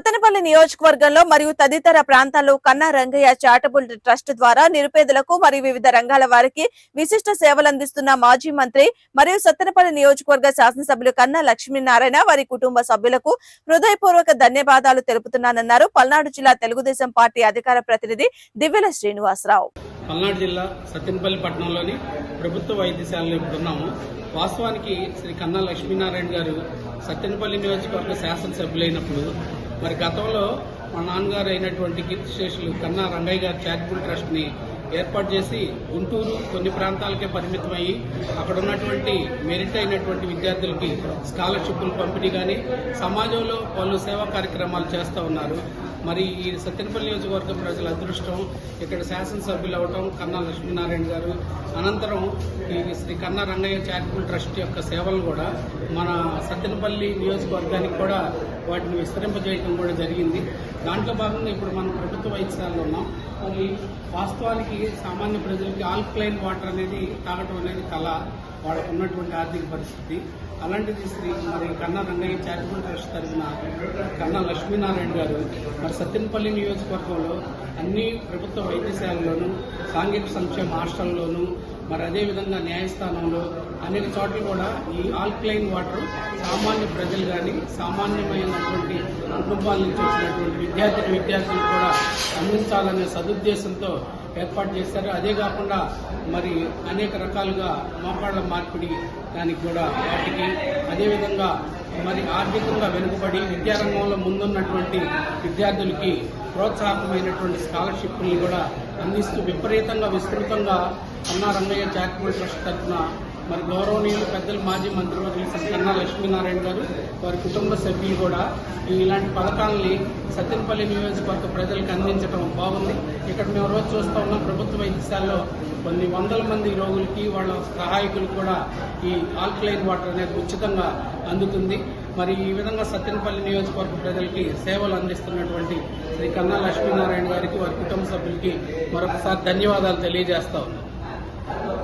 సత్తెనపల్లి నియోజకవర్గంలో మరియు తదితర ప్రాంతాల్లో కన్నా రంగయ్య చారిటబుల్ ట్రస్ట్ ద్వారా నిరుపేదలకు మరియు వివిధ రంగాల వారికి విశిష్ట సేవలు అందిస్తున్న మాజీ మంత్రి మరియు సత్తెనపల్లి నియోజకవర్గ శాసనసభ్యులు కన్నా లక్ష్మీనారాయణ వారి కుటుంబ సభ్యులకు హృదయపూర్వక ధన్యవాదాలు తెలుపుతున్నానన్నారు. పల్నాడు జిల్లా తెలుగుదేశం పార్టీ అధికార ప్రతినిధి దివ్యల శ్రీనివాసరావు. పల్నాడు జిల్లా సత్యనపల్లి పట్టణంలోని ప్రభుత్వ వైద్యశాలలో ఉన్నాము వాస్తవానికి శ్రీ కన్నా లక్ష్మీనారాయణ గారు సత్యనపల్లి నియోజకవర్గ శాసనసభ్యులైనప్పుడు మరి గతంలో మా నాన్నగారు అయినటువంటి కీర్తిశేషులు కన్నా రంగయ్య గారి చారిటబుల్ ట్రస్ట్ని ఏర్పాటు చేసి గుంటూరు కొన్ని ప్రాంతాలకే పరిమితమయ్యి అక్కడ ఉన్నటువంటి మెరిట్ అయినటువంటి విద్యార్థులకి స్కాలర్షిప్లు పంపిణీ కానీ సమాజంలో పలు సేవా కార్యక్రమాలు చేస్తూ ఉన్నారు. మరి ఈ సత్యనపల్లి నియోజకవర్గం ప్రజల అదృష్టం ఇక్కడ శాసనసభ్యులు అవటం కన్నా లక్ష్మీనారాయణ గారు అనంతరం ఈ శ్రీ కన్నా రంగయ్య చారిటబుల్ ట్రస్ట్ యొక్క సేవలు కూడా మన సత్యనపల్లి నియోజకవర్గానికి కూడా వాటిని విస్తరింపజేయడం కూడా జరిగింది. దాంట్లో భాగంగా ఇప్పుడు మనం ప్రభుత్వ వైద్యశాలలో ఉన్నాం. మరి వాస్తవానికి సామాన్య ప్రజలకి ఆల్కలైన్ వాటర్ అనేది తాగటం అనేది కళ. వాళ్ళకు ఉన్నటువంటి ఆర్థిక పరిస్థితి. అలాంటిది శ్రీ మరి కన్నా రంగయ్య చారిటబుల్ ట్రస్ట్ తరఫున కన్నా లక్ష్మీనారాయణ గారు మరి సత్యనపల్లి నియోజకవర్గంలో అన్ని ప్రభుత్వ వైద్యశాలలోనూ సాంఘిక సంక్షేమ హాస్టల్లోనూ మరి అదేవిధంగా న్యాయస్థానంలో అనేక చోట్ల కూడా ఈ ఆల్కలైన్ వాటర్ సామాన్య ప్రజలు కానీ సామాన్యమైనటువంటి కుటుంబాల నుంచి వచ్చినటువంటి విద్యార్థి విద్యార్థులు కూడా అందించాలనే సదుద్దేశంతో ఏర్పాటు చేశారు. అదే కాకుండా మరి అనేక రకాలుగా మోకాళ్ళ మార్పిడి దానికి కూడా వాటికి అదేవిధంగా మరి ఆర్థికంగా వెనుకబడి విద్యారంగంలో ముందున్నటువంటి విద్యార్థులకి ప్రోత్సాహకమైనటువంటి స్కాలర్షిప్ని కూడా అందిస్తూ విపరీతంగా విస్తృతంగా అన్నా రంగయ్య చారిటబుల్ ట్రస్ట్ తరఫున మరి గౌరవనీయులు పెద్దలు మాజీ మంత్రివర్యులు శ్రీ కన్నా లక్ష్మీనారాయణ గారు వారి కుటుంబ సభ్యులు కూడా ఈ ఇలాంటి పథకాలని సత్యంపల్లి నియోజకవర్గ ప్రజలకు అందించడం బాగుంది. ఇక్కడ మేము రోజు చూస్తూ ఉన్నాం ప్రభుత్వ వైద్యశాలలో కొన్ని వందల మంది రోగులకి వాళ్ళ సహాయకులు కూడా ఈ ఆల్కలైన్ వాటర్ అనేది ఉచితంగా అందుతుంది. మరి ఈ విధంగా సత్యనపల్లి నియోజకవర్గ ప్రజలకి సేవలు అందిస్తున్నటువంటి శ్రీ కన్నా లక్ష్మీనారాయణ గారికి వారి కుటుంబ సభ్యులకి మరొకసారి ధన్యవాదాలు తెలియజేస్తా ఉన్నాం.